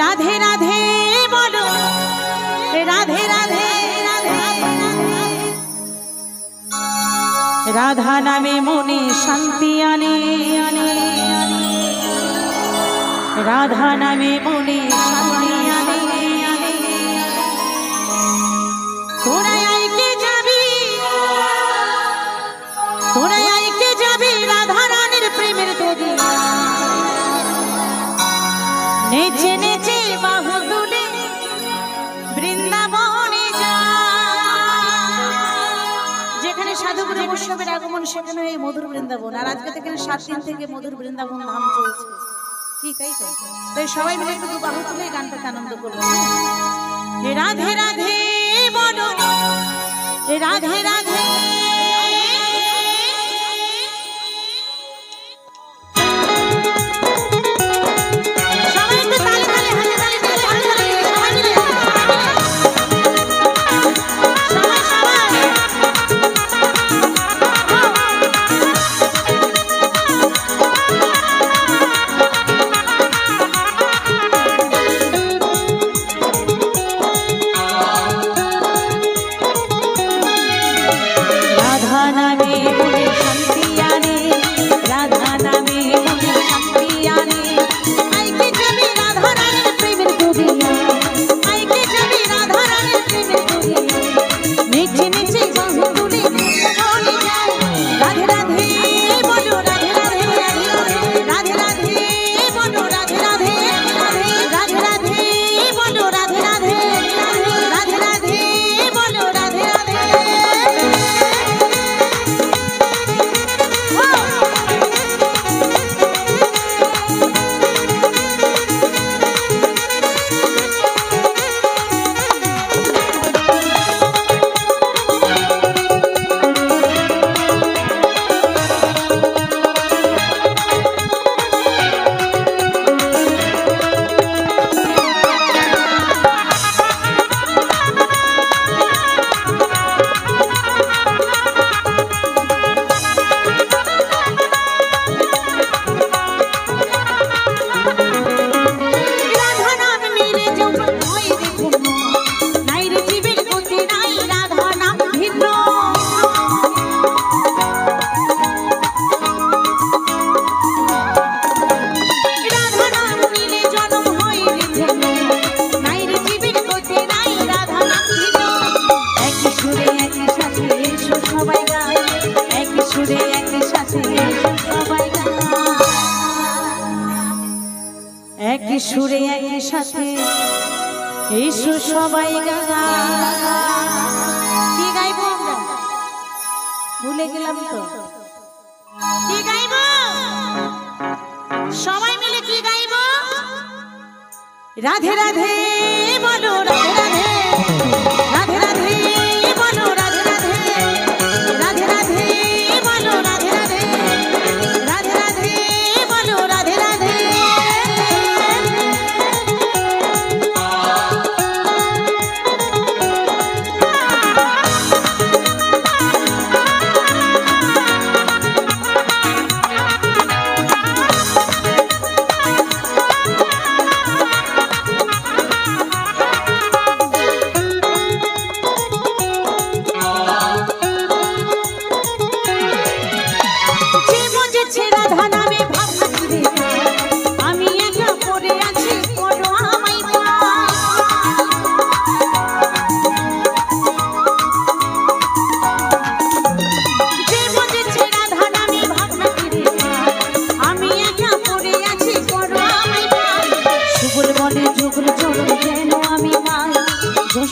রাধে রাধে, বলো। রাধে রাধে রাধে নামে মনে শান্তি আনে আনে রাধা নামে মনে শান্তি আনে তোরা আইকে যাবি? তোরা বৈষ্ণবের আগমন সেখানে এই মধুর বৃন্দাবন। আর আজকে থেকে সাত দিন থেকে মধুর বৃন্দাবন ধাম চলছে। কি, তাই তো? তাই সবাই মিলে একটু বাহু তুলে গানটাকে আনন্দ করব। রাধে রাধে রাধে রাধে রাধা সুরে একই সাথে। এসো সবাই কি গাইব আমরা? ভুলে গেলাম তো। কি গাইব? সবাই মিলে কি গাইব? রাধে রাধে, বলো, রাধে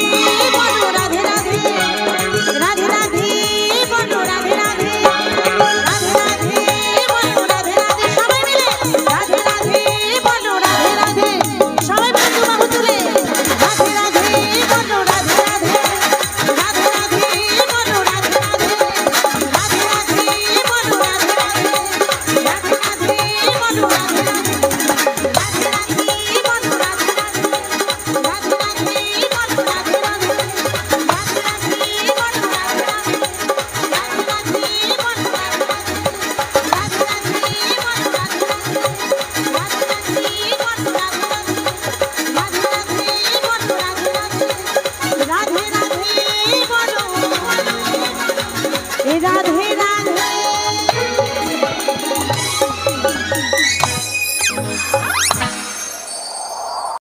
Bye.